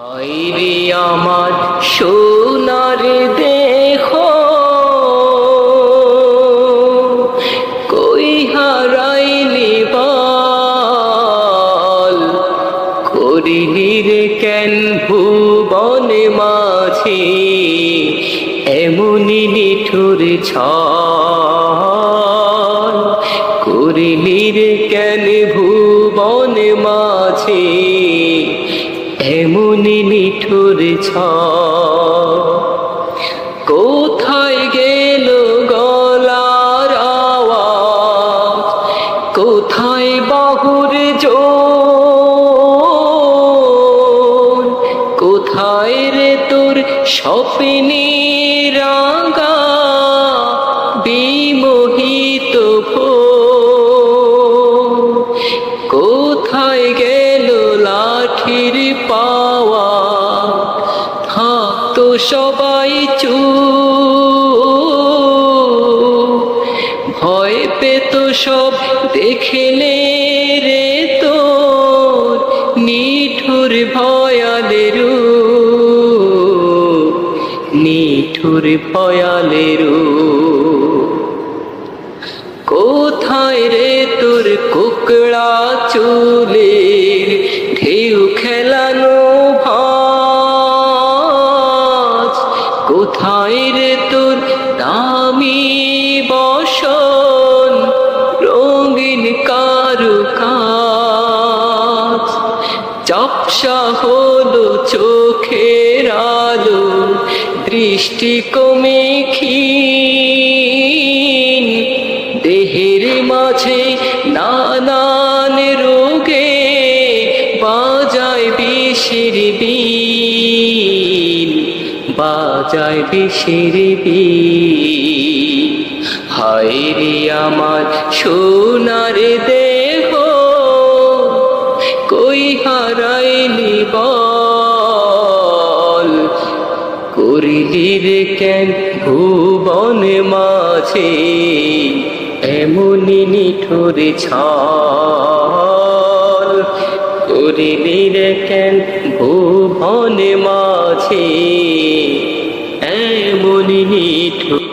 আইরি আমার সোনার দেহ। কই হারাইলি বল? করিলি রে কেন ভুবনে মাঝে? এমনি নিঠুর ছল। করিলি রে কেন ভুবনে মাঝে? এমনি নিঠুর ছ। কোথায় গেল গলার আওয়াজ? কোথায় বাহুর জোর? কোথায় রে তোর স্বপ্নে সবাই চু ভয় পেত সব দেখলে রে তোর নিঠুর ভয়ালের নিঠুর ভয়ালের কোথায় রে তোর কুকড়া চুলের কোথায় রে তোর দামি বসন, রঙিন কারু কাজ চপসা হলো চোখের আলো, দৃষ্টি কমে ক্ষীণ। দেহের মাঝে নানান রোগে বাজায় বিষের বিন বাজায় বিন হায় রে আমার সোনার দেহ, কই হারাইলি বল? করিলি রে কেন ভুবনে মাঝে এমনি নিঠুর ছল? করিলি কেন ভুবনে মাঝে নিধু